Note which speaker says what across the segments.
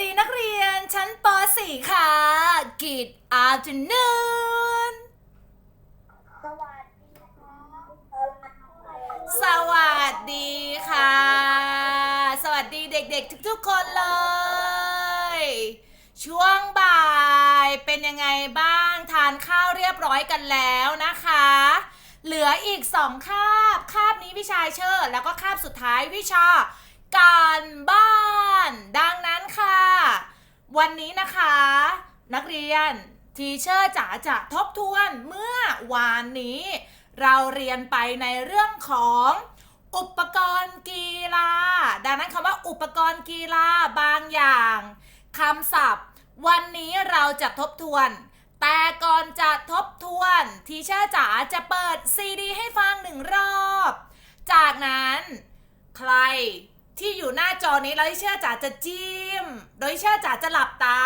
Speaker 1: ดีนักเรียนชั้นป .4 ค่ะ Good afternoon
Speaker 2: สวัสดีครับ
Speaker 1: สวัสดีค่ะ สวัสดีเด็กๆ ทุกๆคนเลย ช่วงบ่ายเป็นยังไงบ้างทานข้าวเรียบร้อยกันแล้วนะคะ เหลืออีกสองคาบคาบนี้วิชาเชิดแล้วก็คาบสุดท้ายวิชา การบ้าน ดังนั้นค่ะ วันนี้นะคะ นักเรียนทีเชอร์จ๋าจะทบทวนเมื่อวานนี้ เราเรียนไปในเรื่องของอุปกรณ์กีฬา ดังนั้นคำว่าอุปกรณ์กีฬาบางอย่างคำศัพท์ วันนี้เราจะทบทวน แต่ก่อนจะทบทวนทีเชอร์จ๋าจะเปิดซีดีให้ฟังหนึ่งรอบ จากนั้น ใคร ที่อยู่หน้าจอนี้แล้วที่เชื่อจ๋าจะจิ้ม โดยเชื่อจ๋าจะหลับตา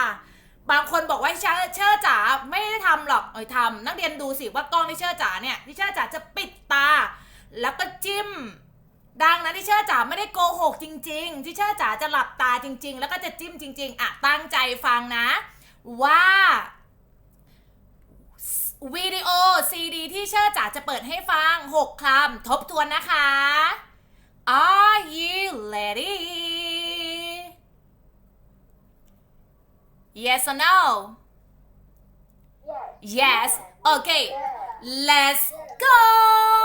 Speaker 1: บางคนบอกว่าเชื่อเชื่อจ๋าไม่ได้ทำหรอกเอ้ยทำนักเรียนดูสิว่ากล้องที่เชื่อจ๋าเนี่ยที่เชื่อจ๋าจะปิดตา แล้วก็จิ้ม ดังนั้นที่เชื่อจ๋าไม่ได้โกหกจริง ๆ ที่เชื่อจ๋าจะหลับตาจริง ๆ แล้วก็จะจิ้มจริง ๆอะตั้งใจฟังนะ ว่าวิดีโอซีดีที่เชื่อจ๋าจะเปิดให้ฟัง 6คำทบทวนนะคะ Are you ready? Yes or no? Yes. yes. Okay. Let's go.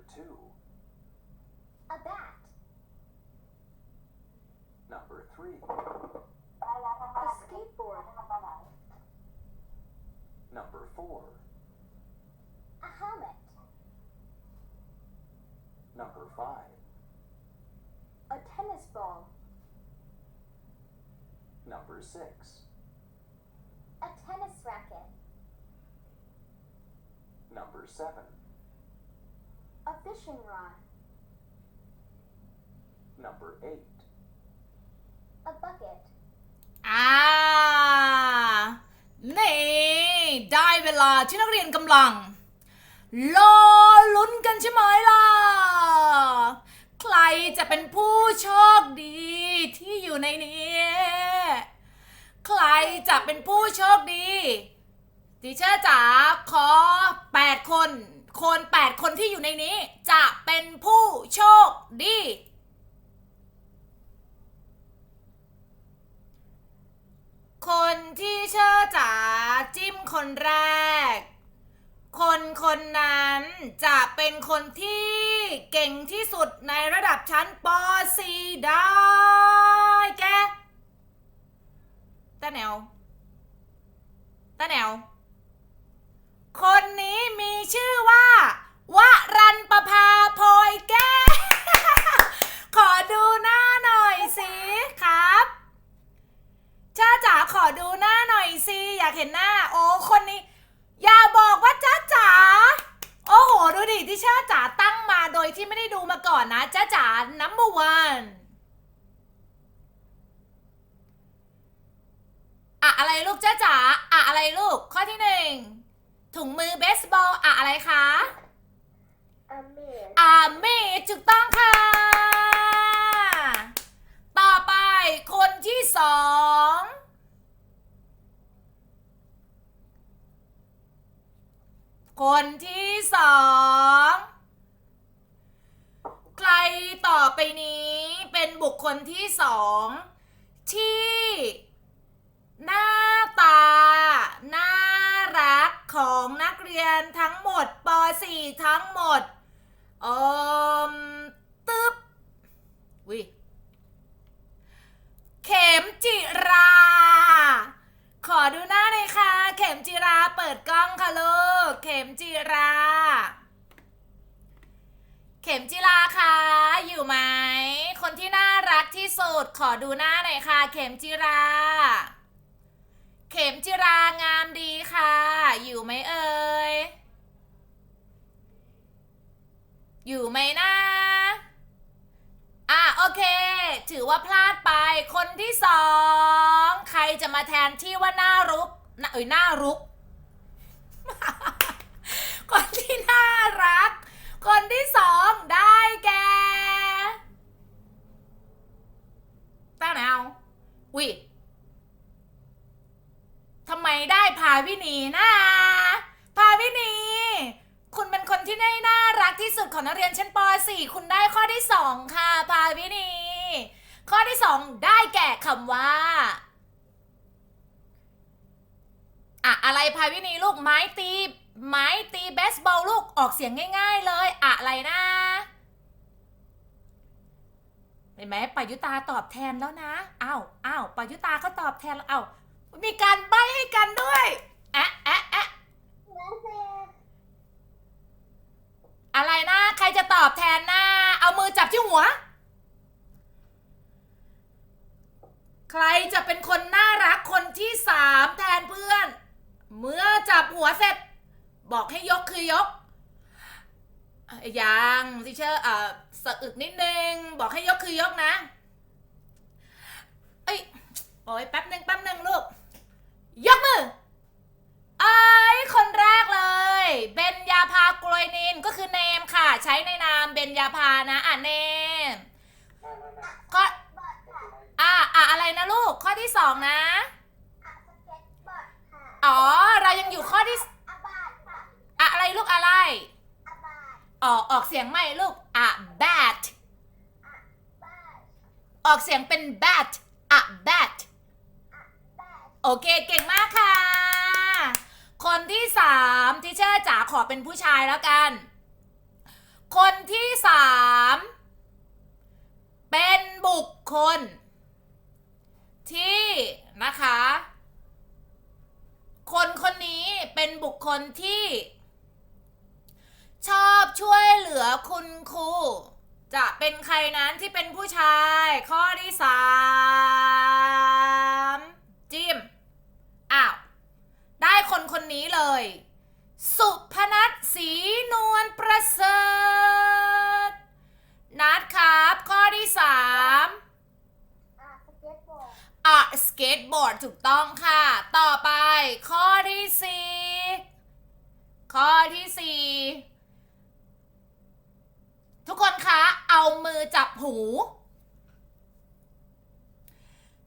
Speaker 3: Number 2.
Speaker 2: A bat.
Speaker 3: Number 3.
Speaker 2: A skateboard.
Speaker 3: Number 4.
Speaker 2: A helmet.
Speaker 3: Number 5.
Speaker 2: A tennis ball.
Speaker 3: Number 6.
Speaker 2: A tennis racket.
Speaker 3: Number 7.
Speaker 2: A fishing rod.
Speaker 3: Number 8.
Speaker 2: A bucket.
Speaker 1: อ่า นี่ ได้เวลาที่นักเรียนกำลังรอลุ้นกันใช่ไหมล่ะ ใครจะเป็นผู้โชคดีที่อยู่ในนี้ ใครจะเป็นผู้โชคดีดิเชอร์จ๋าขอ 8 คน คน 8 คนที่อยู่ในนี้ จะเป็นผู้โชคดี คนที่เชื่อจ๋าจิ้มคนแรก คนคนนั้นจะเป็นคนที่เก่งที่สุดในระดับชั้นป .4 ได้แกตาแนวตาแนว คนนี้มีชื่อว่าวรันประภาโพยแก้ว ขอดูหน้าหน่อยสิครับจ้าจ๋าขอดูหน้าหน่อยสิอยากเห็นหน้า โอ้คนนี้ อย่าบอกว่าจ้าจ๋าโอ้โหดูดิที่จ้าจ๋าตั้งมาโดยที่ไม่ได้ดูมาก่อนนะจ้าจ๋า number one อะอะไรลูกจ้าจ๋าอะอะไรลูกข้อที่หนึ่ง ถุงมือเบสบอลอะอะไรคะ
Speaker 2: A mirror.
Speaker 1: อาเมถูกต้องค่ะ ต่อไปคนที่สองคนที่สองใครต่อไปนี้เป็นบุคคลที่สองที่หน้าตา น่ารักของนักเรียนทั้งหม ดป .4 ทั้งหมดเอมตึ๊บวิเข็มจิรา ขอดูหน้าหน่อยค่ะ เข็มจิราเปิดกล้องค่ะลูก เข็มจิรา เข็มจิราคะอยู่ไหม คนที่น่ารักที่สุด ขอดูหน้าหน่อยค่ะ เข็มจิรา เข็มจิรางามดีค่ะ อยู่ไหมเอ่ย อยู่ไหมนะ อะโอเค ถือ ว่าพลาดไป คนที่สองใครจะมาแทนที่ว่าหน้ารุกน่าเอ้ยหน้ารุก คนที่น่ารัก คนที่สองได้แก่ตั้งไหนเอาอุ้ยทำไมได้พาวินีนะพาวินี คุณเป็นคนที่ได้น่ารักที่สุดของนักเรียนชั้นป .4 คุณได้ข้อที่สองค่ะพาวินี ข้อที่สองได้แก่คำว่าอะอะไรพายวินีลูกไม้ตีไม้ตีเบสบอลลูกออกเสียงง่าย ๆ เลย อะไรนะเห็นไหมปายุตาตอบแทนแล้วนะอ้าวอ้าวปายุตาเขาตอบแทนแล้วอ้าวมีการใบให้กันด้วยแอะแอะแอะอะไรนะ ใครจะตอบแทนนะ เอามือจับที่หัว ใครจะเป็นคนน่ารักคนที่สามแทนเพื่อน เมื่อจับหัวเสร็จ บอกให้ยกคือยกอ่อยังทิเชอร์เอ่อสะอึกนิดนึง บอกให้ยกคือยกนะ เอ้ยโอ้ยแป๊บหนึ่งแป๊บหนึ่งลูก ยกมือเอ้คนแรกเลยเบนยาพากรวยนินก็คือเนมค่ะ ใช้ในนามเบนยาพานะ อะเนมข้ ออะอะอะไรนะลูกข้อที่สองนะ อ๋อ เรายังอยู่ข้อที่สอะอะไรลูกอะไรอ๋อออกเสียงไม่ลูกอะ bat ออกเสียงเป็น bat อะ bat โอเค เก่งมากค่ะ คนที่สามที่เชอร์จ๋าขอเป็นผู้ชายแล้วกัน คนที่สามเป็นบุคคล ที่นะคะ คนคนนี้เป็นบุคคลที่ ชอบช่วยเหลือคุณครูจะเป็นใครนั้นที่เป็นผู้ชาย ข้อที่สามจิมอ้าว ได้คนคนนี้เลย สุพนัท ถูกต้องค่ะ ต่อไปข้อที่สี่ข้อที่สี่ทุกคนคะ เอามือจับหู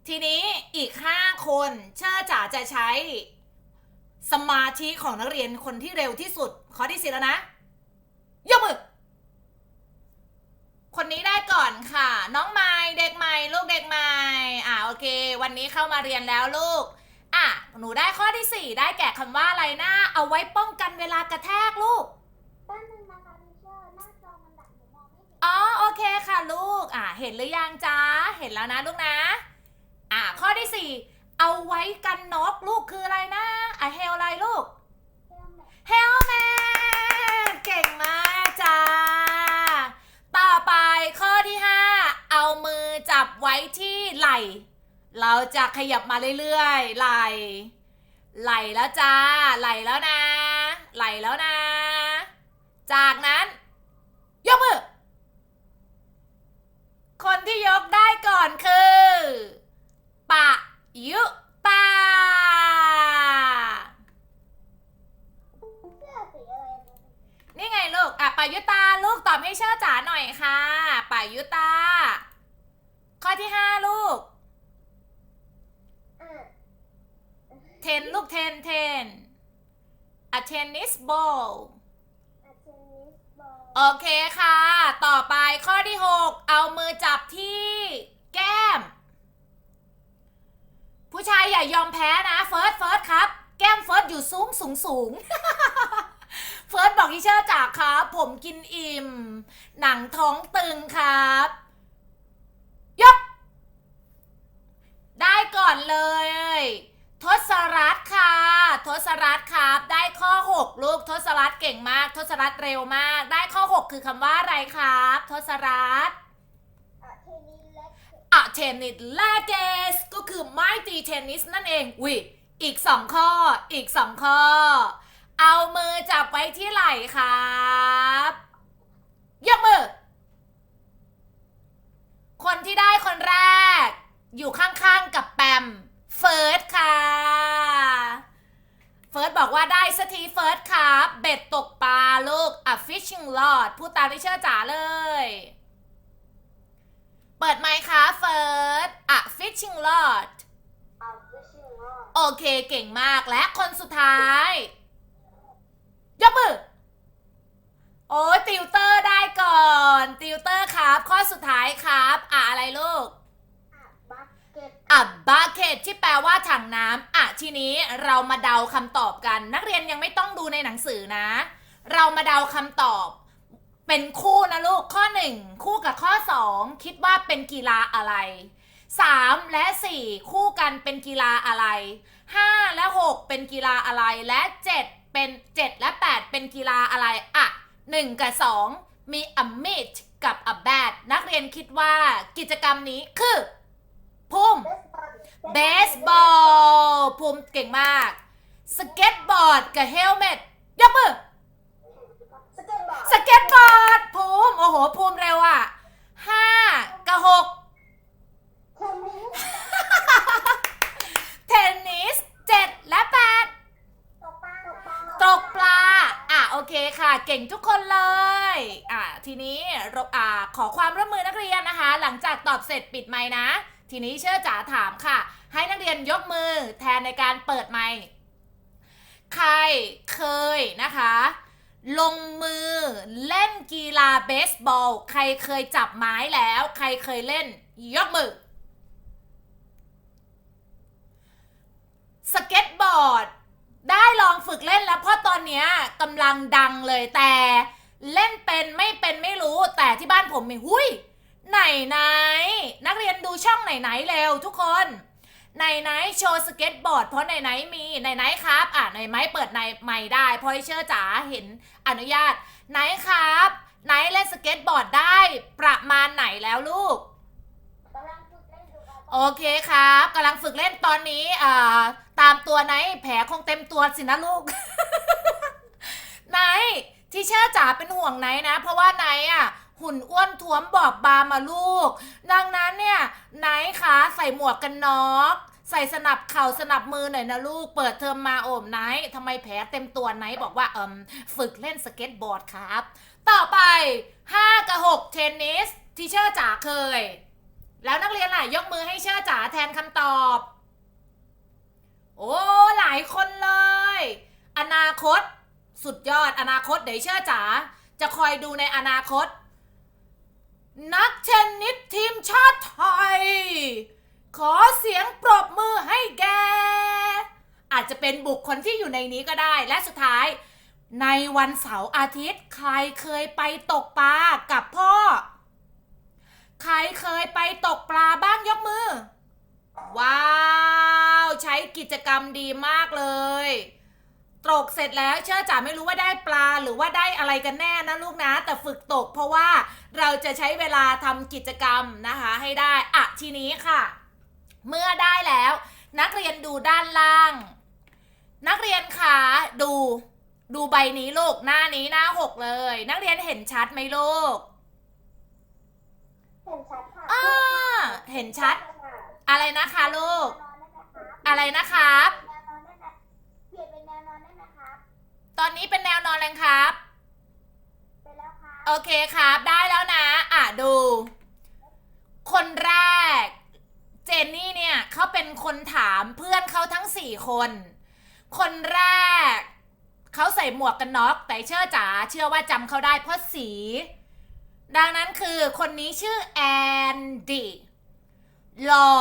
Speaker 1: ทีนี้อีกห้าคนเชื่อจ๋าจะใช้สมาธิของนักเรียนคนที่เร็วที่สุด ข้อที่สี่แล้วนะยกมือ คนนี้ได้ก่อนค่ะ น้องไม้เด็กใหม่ลูกเด็กใหม่อ่าโอเค วันนี้เข้ามาเรียนแล้วลูกอะหนูได้ข้อที่สี่ได้แก่คำว่าอะไรนะ เอาไว้ป้องกันเวลากระแทกลูก
Speaker 2: อ๋อ
Speaker 1: โอเคค่ะลูกอะเห็นหรือยังจ๊ะเห็นแล้วนะลูกนะอะข้อที่สี่เอาไว้กันนกลูกคืออะไรนะอะเฮลอะไรลูก
Speaker 2: เฮ
Speaker 1: ลแมนเก่งมากจ้า ต่อไปข้อที่ 5 เอามือจับไว้ที่ไหล เราจะขยับมาเรื่อยๆ ไหล ไหลแล้วจ้า ไหลแล้วนะ ไหลแล้วนะ จากนั้น ยกมือ คนที่ยกได้ก่อนคือ ปะ ยุตา
Speaker 2: น,
Speaker 1: นี่ไงลูก อะปายุตา ลูกตอบให้เชื่อจ๋าหน่อยค่ะปายุตา ข้อที่ห้าลูก
Speaker 2: อะ
Speaker 1: เทนลูกเทนเทน a tennis ball
Speaker 2: อาเทนนิสบอล
Speaker 1: โอเคค่ะ ต่อไปข้อที่6เอามือจับที่แก้ม ผู้ชายอย่ายอมแพ้นะเฟิร์สเฟิร์สครับ แก้มเฟิร์สอยู่สูงสูงสูงเฟิร์สบอกที่เชื่อจากครับ ผมกินอิ่ม หนังท้องตึงครับ ยก ได้ก่อนเลย ทศรัตน์ค่ะ ทศรัตน์ครับ ได้ข้อ 6 ลูก ทศรัตน์เก่งมาก ทศรัตน์เร็วมาก ได้ข้อ 6 คือคำว่าอะไรครับ ทศรัตน์
Speaker 2: อาเทนนิสเล็ก
Speaker 1: อะเทนนิสลาเกส ก็คือไม้ตีเทนนิสนั่นเองวิอีกสองข้อ อีกสองข้อ เอามือจับไว้ที่ไหล่ครับ ยกมือ คนที่ได้คนแรก อยู่ข้างๆกับแปมเฟิร์สค่ะเฟิร์สบอกว่าได้สักทีเฟิร์สครับเบ็ดตกปลาลูก a fishing rod พูดตามที่เชื่อจ๋าเลย เปิดไมค์ค่ะเฟิร์ส a fishing rod
Speaker 2: เอาฟิชชิ่งรอด
Speaker 1: โอเคเก่งมากและคนสุดท้ายยกมือโอ้ยติวเตอร์ได้ก่อน ติวเตอร์ครับ ข้อสุดท้ายครับ อะอะไรลูก
Speaker 2: อะบักเก็ต
Speaker 1: อะบัคเ e ตที่แปลว่าถังน้ำอะทีนี้เรามาเดาคำตอบกัน นักเรียนยังไม่ต้องดูในหนังสือนะ เรามาเดาคำตอบ เป็นคู่นะลูกข้อ 1 คู่กับข้อ 2 คิดว่าเป็นกีฬาอะไร 3 และ 4 คู่กันเป็นกีฬาอะไร 5 และ 6 เป็นกีฬาอะไรและ 7 เป็น 7 และ 8 เป็นกีฬาอะไรอะ1 กับ 2 มี a mid กับ a bat นักเรียนคิดว่ากิจกรรมนี้คือ ภูมิ
Speaker 2: เบสบอล
Speaker 1: เบสบอลภูมิเก่งมาก สเก็ตบอร์ดกับเฮลเมตยกมือ
Speaker 2: สเก็ตบอร์ด
Speaker 1: สเก็ตบอร์ดภูมิโอ้โหภูมิเร็วอะห้ากับหก
Speaker 2: เทนนิส
Speaker 1: เจ็ดและแปด
Speaker 2: ตกปลาตกปลา
Speaker 1: อะ โอเคค่ะ เก่งทุกคนเลย อะ ทีนี้เราอ่าขอความร่วมมือนักเรียนนะคะ หลังจากตอบเสร็จปิดไมค์นะ ทีนี้เชื่อจ๋าถามค่ะ ให้นักเรียนยกมือแทนในการเปิดไมค์ใครเคยนะคะ ลงมือเล่นกีฬาเบสบอล ใครเคยจับไม้แล้ว ใครเคยเล่น ยกมือ สเก็ตบอร์ด ได้ลองฝึกเล่นแล้วเพราะตอนนี้กำลังดังเลยแต่เล่นเป็นไม่เป็นไม่รู้แต่ที่บ้านผมมีหุย ไหนไหน นักเรียนดูช่องไหนไหนเร็วทุกคนไหนไหนโชว์สเก็ตบอร์ดเพราะไหนไหนมีไหนไหนครับ อะไหนไหมเปิดในใหม่ได้เพราะให้เชื่อจ๋าเห็นอนุญาต ไหนครับ ไหนเล่นสเก็ตบอร์ดได้ประมาณไหนแล้วลูก
Speaker 2: กำลังฝึกเล่นอยู่ครับ
Speaker 1: โอเคครับกำลังฝึกเล่นตอนนี้อ่าตามตัวไหนแผลคงเต็มตัวสินะลูก ไหนที่เชื่อจ๋าเป็นห่วงไหนนะ เพราะว่าไหนอะ หุ่นอ้วนท้วมบอบบางมาลูก ดังนั้นเนี่ยไหนคะใส่หมวกกันน็อกใส่สนับเข่าสนับมือหน่อยนะลูก เปิดเทอมมาโอมไนท์ทำไมแผลเต็มตัวไหนบอกว่าเอิมฝึกเล่นสเก็ตบอร์ดครับ ต่อไป 5 กับ 6 เทนนิสทีเชื่อจ๋าเคย แล้วนักเรียนล่ะยกมือให้เชื่อจ๋าแทนคำตอบ โอ้ หลายคนเลย อนาคต สุดยอดอนาคตเดี๋ยวเชื่อจ๋าจะคอยดูในอนาคต นักเทนนิสทีมชาติไทย ขอเสียงปรบมือให้แก อาจจะเป็นบุคคลที่อยู่ในนี้ก็ได้และสุดท้าย ในวันเสาร์อาทิตย์ ใครเคยไปตกปลากับพ่อ ใครเคยไปตกปลาบ้างยกมือ ว้าว ใช้กิจกรรมดีมากเลย ตกเสร็จแล้วเชื่อจ๋าไม่รู้ว่าได้ปลาหรือว่าได้อะไรกันแน่นะลูกนะ แต่ฝึกตกเพราะว่าเราจะใช้เวลาทำกิจกรรมนะคะให้ได้อะทีนี้ค่ะ เมื่อได้แล้ว นักเรียนดูด้านล่าง นักเรียนคะดูดูใบนี้ลูกหน้านี้หน้าหกเลย นักเรียนเห็นชัดไหมลูก
Speaker 2: เห็นชัดค่ะ
Speaker 1: อ่าเห็นชัด
Speaker 2: น
Speaker 1: อะไรนะคะลูก
Speaker 2: อนได้ไหมครับ
Speaker 1: อะไรนะครับ
Speaker 2: อนนี้เป็นแนวนอน
Speaker 1: เลยครับ
Speaker 2: ไปแล้วครับ
Speaker 1: โอเคครับ ได้แล้วนะ อะดู คนแรก เจนนี่เนี่ยเขาเป็นคนถามเพื่อนเขาทั้งสี่คน คนแรกเขาใส่หมวกกันน็อกแต่เชื่อจ๋าเชื่อว่าจำเขาได้เพราะสี ดังนั้นคือคนนี้ชื่อแอนดี้หล่อ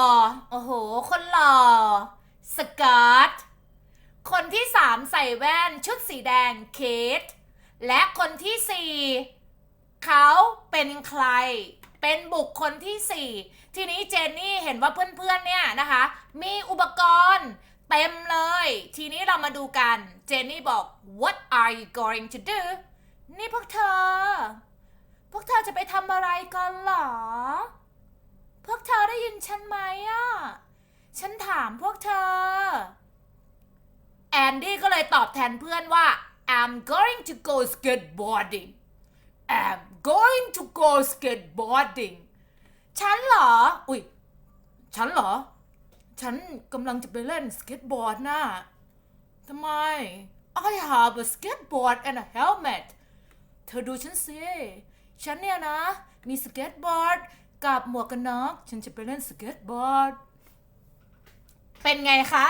Speaker 1: โอ้โห คนหล่อ สกอต คนที่สามใส่แว่น ชุดสีแดงเคทและคนที่สี่เขาเป็นใคร เป็นบุคคลที่สี่ทีนี้เจนนี่เห็นว่าเพื่อนๆเนี่ยนะคะ มีอุปกรณ์เต็มเลย ทีนี้เรามาดูกัน เจนนี่บอก what are you going to do นี่พวกเธอ พวกเธอจะไปทำอะไรกันหรอ พวกเธอได้ยินฉันไหมอะ ฉันถามพวกเธอ แอนดี้ก็เลยตอบแทนเพื่อนว่า I'm going to go skateboarding I'm going to go skateboarding ฉันเหรอ อุ้ย ฉันเหรอ ฉันกำลังจะไปเล่นสเก็ตบอร์ดนะทำไม I have a skateboard and a helmet เธอดูฉันสิ ฉันเนี่ยนะ มีสเก็ตบอร์ดกับหมวกกันน็อก ฉันจะไปเล่นสเก็ตบอร์ด เป็นไงคะ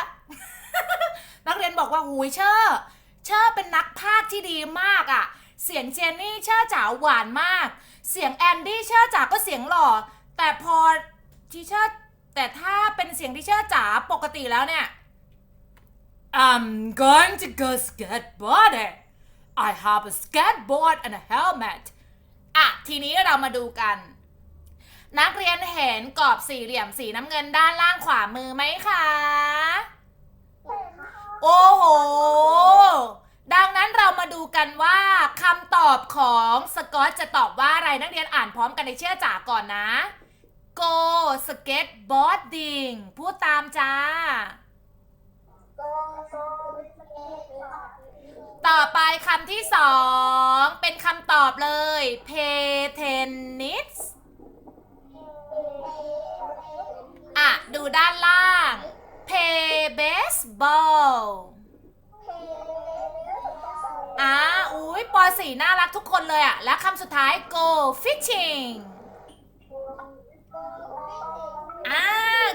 Speaker 1: นักเรียนบอกว่าหูยเชอร์เชอร์เป็นนักพากย์ที่ดีมากอะ่ะ เสียงเจนนี่เชอร์จ๋าหวานมาก เสียงแอนดี้เชอร์จ๋าก็เสียงหล่อ แต่พอทีเชอร์แต่ถ้าเป็นเสียงที่เชอร์จ๋าปกติแล้วเนี่ย I'm going to go skateboarding I have a skateboard and a helmet อะ ทีนี้เรามาดูกัน นักเรียนเห็นกรอบสี่เหลี่ยมสีน้ำเงินด้านล่างขวามือไหมคะ
Speaker 2: เห็นค่ะ
Speaker 1: โอ้โห ดังนั้นเรามาดูกันว่าคำตอบของสกอตจะตอบว่าอะไรนักเรียนอ่านพร้อมกันในเชื่อจ๋าก่อนนะ go skateboarding พูดตามจ้า
Speaker 2: โกโกสเก็ตบอร์ด
Speaker 1: ต่อไปคำที่สอง เป็นคำตอบเลย play tennis อะ ดูด้านล่าง play baseball อะอุ้ยปอสีน่ารักทุกคนเลยอะและคำสุดท้าย go fishing อ่า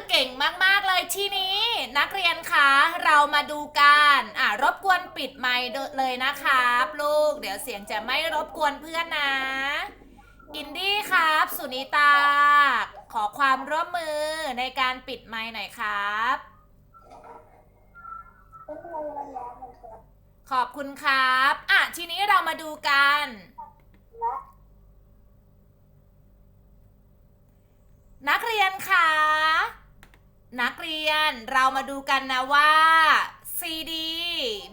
Speaker 1: เก่งมาก ๆ เลยทีนี้ นักเรียนคะเรามาดูกันอะรบกวนปิดไมค์เลยนะครับลูก เดี๋ยวเสียงจะไม่รบกวนเพื่อนนะอินดี้ครับ สุนิตา ขอความร่วมมือในการปิดไมค์หน่อยครับ ขอบคุณครับ อะ ทีนี้เรามาดูกัน นักเรียนคะนักเรียนเรามาดูกันนะว่าซีดี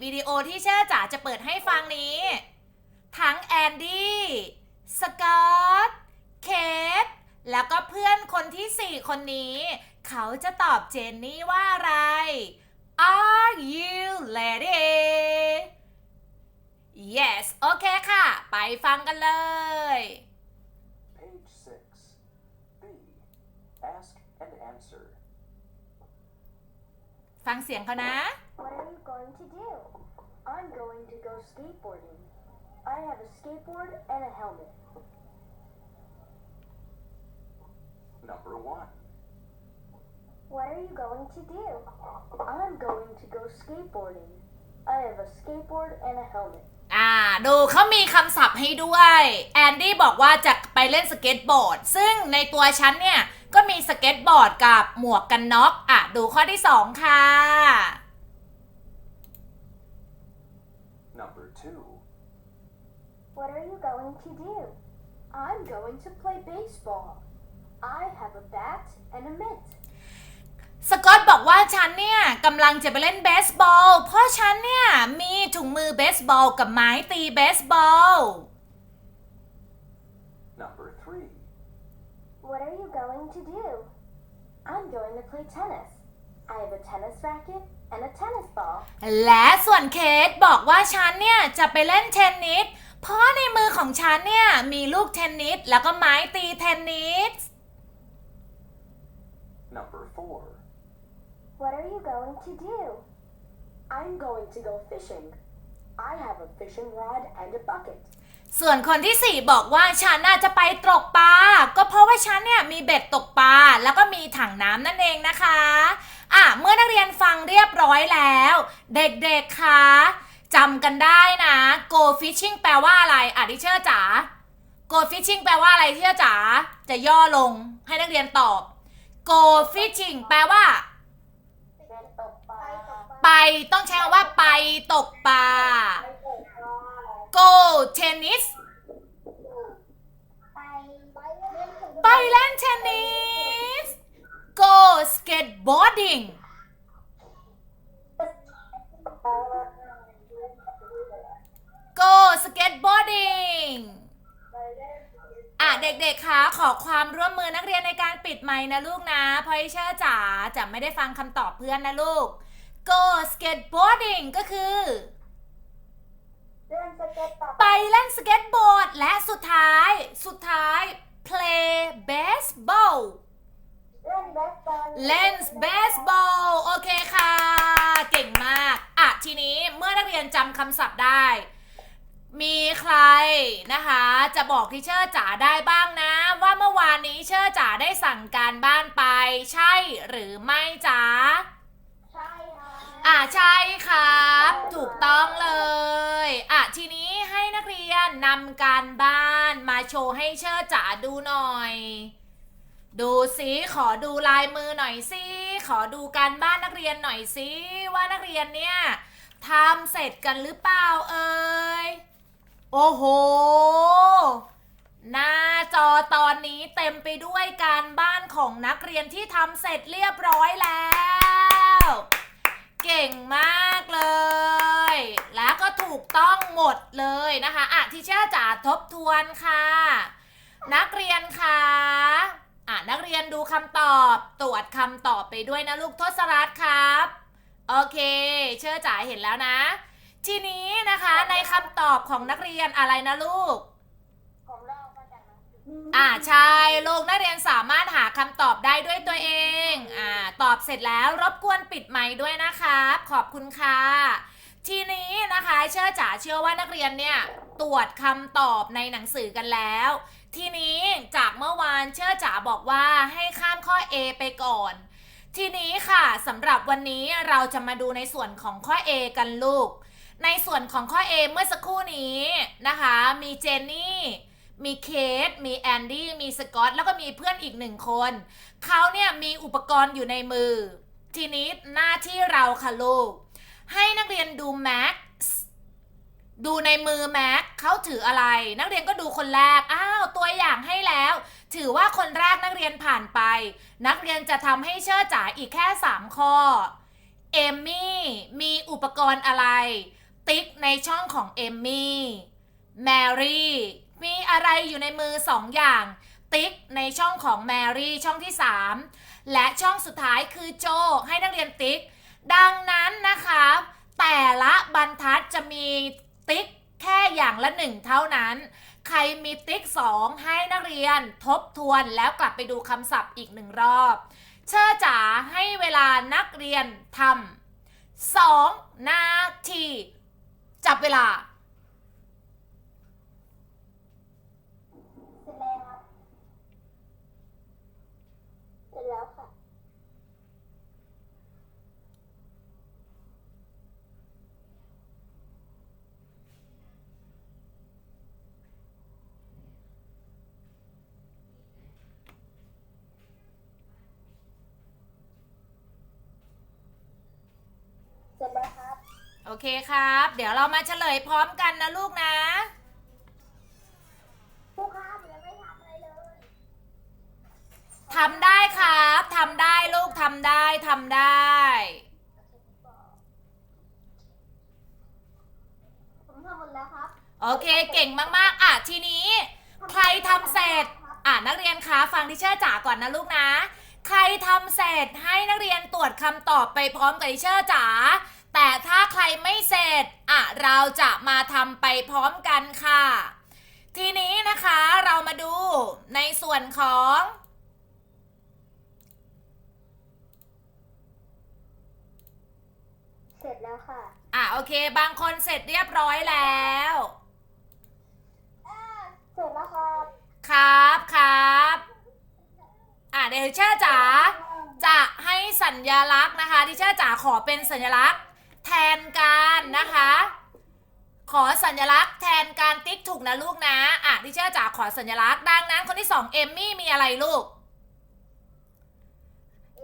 Speaker 1: วิดีโอที่เชื่อจ๋าจะเปิดให้ฟังนี้ ทั้งแอนดี้สกอตเคทแล้วก็เพื่อนคนที่สี่คนนี้ เขาจะตอบเจนนี่ว่าอะไร Are you ready Yes โอเคค่ะ ไปฟังกันเลย
Speaker 3: Page 6. B. Ask and answer.
Speaker 1: ฟังเสียงเขานะ
Speaker 2: What are you going to do?
Speaker 4: I'm going to go skateboarding. I have a skateboard and a helmet.
Speaker 3: Number 1.
Speaker 2: What are you going to do?
Speaker 4: I'm going to go skateboarding. I have a skateboard and a helmet.
Speaker 1: อ่าดูเขามีคำศัพท์ให้ด้วยแอนดี้บอกว่าจะไปเล่นสเก็ตบอร์ด ซึ่งในตัวฉันเนี่ย ก็มีสเก็ตบอร์ดกับหมวกกันน็อกอะดูข้อที่2ค่ะ
Speaker 3: Number 2.
Speaker 2: What are you going to do?
Speaker 4: I'm going to play baseball. I have a bat and a mitt.
Speaker 1: สกอตบอกว่าฉันเนี่ยกำลังจะไปเล่นเบสบอล เพราะฉันเนี่ยมีถุงมือเบสบอลกับไม้ตีเบสบอล
Speaker 3: Number 3.
Speaker 2: What are you going to do?
Speaker 4: I'm going to play tennis. I have a tennis racket and a tennis ball.
Speaker 1: และส่วนเคทบอกว่าฉันเนี่ยจะไปเล่นเทนนิส เพราะในมือของฉันเนี่ยมีลูกเทนนิสแล้วก็ไม้ตีเทนนิส
Speaker 3: Number 4.
Speaker 2: What are you going to do?
Speaker 4: I'm going to go fishing. I have a fishing rod and a bucket.
Speaker 1: ส่วนคนที่สี่บอกว่าฉันน่าจะไปตกปลา ก็เพราะว่าฉันเนี่ยมีเบ็ดตกปลาแล้วก็มีถังน้ำนั่นเองนะคะ อะ เมื่อนักเรียนฟังเรียบร้อยแล้ว เด็กๆคะจำกันได้นะ go fishing แปลว่าอะไรอะดิเชอร์จ๋า go fishing แปลว่าอะไรที่เชอร์จ๋า จะย่อลงให้นักเรียนตอบ go fishing แปลว่า ไปต้องใช้คำว่าไปตกปลา go tennis
Speaker 2: ไปเล่น
Speaker 1: เทนนิส go skateboarding go skateboarding อะเด็กๆ คะ ขอความร่วมมือนักเรียนในการปิดไมค์นะลูกนะ เพราะเชอร์จ๋าจะไม่ได้ฟังคำตอบเพื่อนนะลูก go skateboarding ก็คือ
Speaker 2: เล่นสเก็ตต่อ
Speaker 1: ไปเล่นสเก็ตบอร์ด และสุดท้าย สุดท้าย play baseball
Speaker 2: เล่นเบสบอล
Speaker 1: เล่นเบสบอล โอเคค่ะ เก่งมาก อะ ทีนี้เมื่อนักเรียนจำคำศัพท์ได้ มีใครนะคะ จะบอกที่เชอร์จ๋าได้บ้างนะ ว่าเมื่อวานนี้เชอร์จ๋าได้สั่งการบ้านไป ใช่หรือไม่จ๋า ต้องเลยอะทีนี้ให้นักเรียนนำการบ้านมาโชว์ให้เชอร์จ๋าดูหน่อย ดูสิขอดูลายมือหน่อยสิขอดูการบ้านนักเรียนหน่อยสิว่านักเรียนเนี่ยทำเสร็จกันหรือเปล่าเอ่ยโอ้โห หน้าจอตอนนี้เต็มไปด้วยการบ้านของนักเรียนที่ทำเสร็จเรียบร้อยแล้ว เก่งมากเลย แล้วก็ถูกต้องหมดเลยนะคะอะที่เชื่อจ๋าทบทวนค่ะ นักเรียนคะอะนักเรียนดูคำตอบตรวจคำตอบไปด้วยนะลูกทศรัตครับ โอเค เชื่อจ๋าเห็นแล้วนะ ทีนี้นะคะในคำตอบของนักเรียนอะไรนะลูก
Speaker 2: ผมลอกมาจากหนังสื อ่า
Speaker 1: ใช่ลูกนักเรียนสามารถหาคำตอบได้ด้วยตัวเองอ่าตอบเสร็จแล้วรบกวนปิดไมค์ด้วยนะครับ ขอบคุณค่ะทีนี้นะคะเชื่อจ๋าเชื่อว่านักเรียนเนี่ยตรวจคำตอบในหนังสือกันแล้ว ทีนี้จากเมื่อวานเชื่อจ๋าบอกว่าให้ข้ามข้อ A ไปก่อน ทีนี้ค่ะสำหรับวันนี้เราจะมาดูในส่วนของข้อ A กันลูก ในส่วนของข้อ A เมื่อสักครู่นี้นะคะ มีเจนนี่ มีเคทมีแอนดี้ มีสกอต แล้วก็มีเพื่อนอีกหนึ่งคน เขาเนี่ยมีอุปกรณ์อยู่ในมือ ทีนี้หน้าที่เราค่ะลูก ให้นักเรียนดูแม็กดูในมือแม็กเขาถืออะไร นักเรียนก็ดูคนแรก อ้าว ตัวอย่างให้แล้ว ถือว่าคนแรกนักเรียนผ่านไป นักเรียนจะทำให้เชื่อจ๋าอีกแค่ 3 ข้อ เอมมี่มีอุปกรณ์อะไร ติ๊กในช่องของเอมมี่ แมรี่ มีอะไรอยู่ในมือสองอย่าง ติ๊กในช่องของแมรี่ช่องที่ 3 และช่องสุดท้ายคือโจให้นักเรียนติ๊ก ดังนั้นนะคะแต่ละบรรทัดจะมีติ๊กแค่อย่างละหนึ่งเท่านั้น ใครมีติ๊กสองให้นักเรียนทบทวนแล้วกลับไปดูคำศัพท์อีกหนึ่งรอบ เชื่อจ๋าให้เวลานักเรียนทำสองนาที จับเวลา
Speaker 2: เสร็จแล้วครับเสร็จแล้วค่ะ เสร็จแล้วครับ
Speaker 1: โอ เคครับ เดี๋ยวเรามาเฉลยพร้อมกันนะลูกนะ
Speaker 2: ครูครับยังไม่ทำอะไรเลย
Speaker 1: ทำได้ครับทำได้ลูกทำได้ทำได้
Speaker 2: ผมทำหมดแล้วครับ
Speaker 1: โอเคเก่งมากๆ อะทีนี้ ใครทำเสร็จ อะนักเรียนคะฟังที่เชอร์จ๋าก่อนนะลูกนะ ใครทำเสร็จให้นักเรียนตรวจคำตอบไปพร้อมกับที่เชอร์จ๋า แต่ถ้าใครไม่เสร็จอะเราจะมาทำไปพร้อมกันค่ะ ทีนี้นะคะเรามาดูในส่วนของ
Speaker 2: เสร็จแล้วค่ะ
Speaker 1: อะโอเค บางคนเสร็จเรียบร้อยแล้ว
Speaker 2: เสร็จแล้วครับ
Speaker 1: ครับครับ อะเดี๋ยวทิเชอร์จ๋าจะให้สัญลักษณ์นะคะทิเชอร์จ๋าขอเป็นสัญลักษณ์ แทนการนะคะ ขอสัญลักษณ์แทนการติ๊กถูกนะลูกนะ อะทิเชอร์จ๋าขอสัญลักษณ์ดังนั้นคนที่สองเอมมี่มีอะไรลูก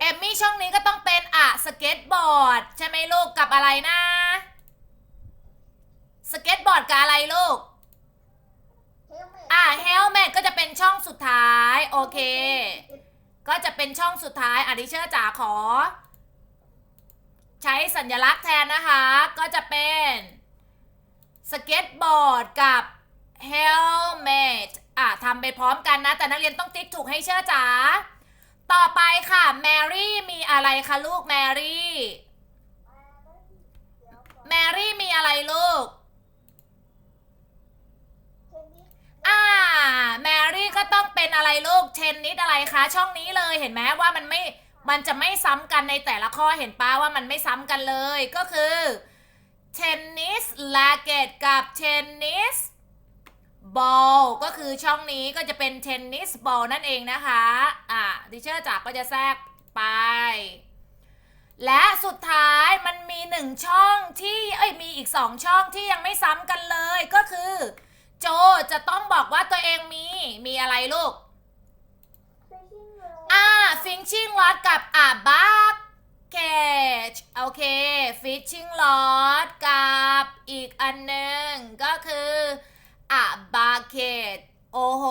Speaker 1: เอมมี่ช่องนี้ก็ต้องเป็นอะสเก็ตบอร์ด ใช่ไหมลูกกับอะไรนะ สเก็ตบอร์ดกับอะไรลูกอ่าเฮลเมตก็จะเป็นช่องสุดท้าย โอเค ก็จะเป็นช่องสุดท้ายอะดิเชอร์จ๋าขอ ใช้สัญลักษณ์แทนนะคะ ก็จะเป็นสเก็ตบอร์ดกับเฮลเมตอะทำไปพร้อมกันนะ แต่นักเรียนต้องติ๊กถูกให้เชื่อจ๋า ต่อไปค่ะ แมรี่มีอะไรคะลูกแมรี่แมรี่มีอะไรลูก อ่า แมรี่ก็ต้องเป็นอะไรลูก เทนนิสอะไรคะ ช่องนี้เลยเห็นไหมว่ามันไม่ มันจะไม่ซ้ำกันในแต่ละข้อเห็นป้าว่ามันไม่ซ้ำกันเลยก็คือเทนนิสแลเกตกับเทนนิสบอลก็คือช่องนี้ก็จะเป็นเทนนิสบอลนั่นเองนะคะ อ่าดิเชอร์จักก็จะแทรกไป และสุดท้ายมันมีหนึ่งช่องที่ เอ้ยมีอีกสองช่องที่ยังไม่ซ้ำกันเลยก็คือ โจจะต้องบอกว่าตัวเองมีมีอะไรลูก
Speaker 2: ฟิชชิ่งเลย
Speaker 1: อ่า ฟิชชิ่งลอดกับอ่าบักเกจโอเคฟิชชิ่งลอดกับอีกอันหนึ่งก็คืออ่าบักเกจโอ้โห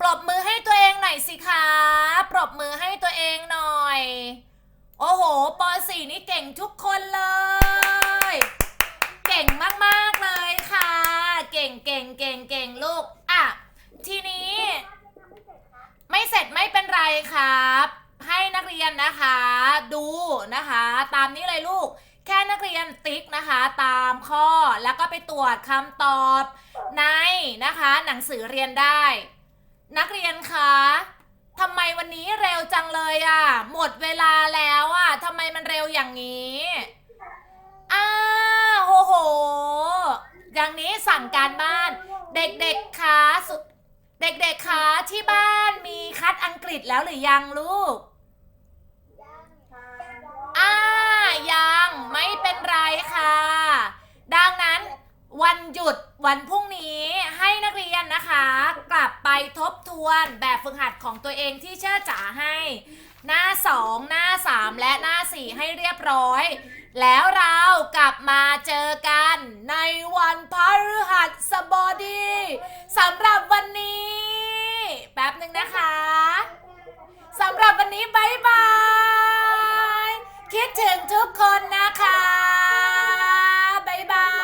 Speaker 1: ปรบมือให้ตัวเองหน่อยสิคะปรบมือให้ตัวเองหน่อย โอ้โหป .4 นี่เก่งทุกคนเลย เก่งมาก ๆ เลยค่ะ เก่งเก่งเก่งเก่งลูก ไม่เสร็จไม่เป็นไรครับ ให้นักเรียนนะคะ ดูนะคะ ตามนี้เลยลูก แค่นักเรียนติ๊กนะคะ ตามข้อแล้วก็ไปตรวจคำตอบในนะคะ หนังสือเรียนได้ นักเรียนคะทำไมวันนี้เร็วจังเลยอะ่ะ หมดเวลาแล้วอะ่ะทำไมมันเร็วอย่างนี้อ้าโอ้โห อย่างนี้สั่งการบ้าน เด็กๆคะสุด เด็กๆคะที่บ้านมีคัดอังกฤษแล้วหรือยังลูกอ่ายังไม่เป็นไรค่ะ ดังนั้นวันหยุดวันพรุ่งนี้ให้นักเรียนนะคะ กลับไปทบทวนแบบฝึกหัดของตัวเองที่เชื่อจ๋าให้ หน้า 2 หน้า 3 และหน้า 4 ให้เรียบร้อย แล้วเรากลับมาเจอกันในวันพฤหัสบดีสำหรับวันนี้ แป๊บหนึ่งนะคะสำหรับวันนี้บายบาย คิดถึงทุกคนนะคะบายบาย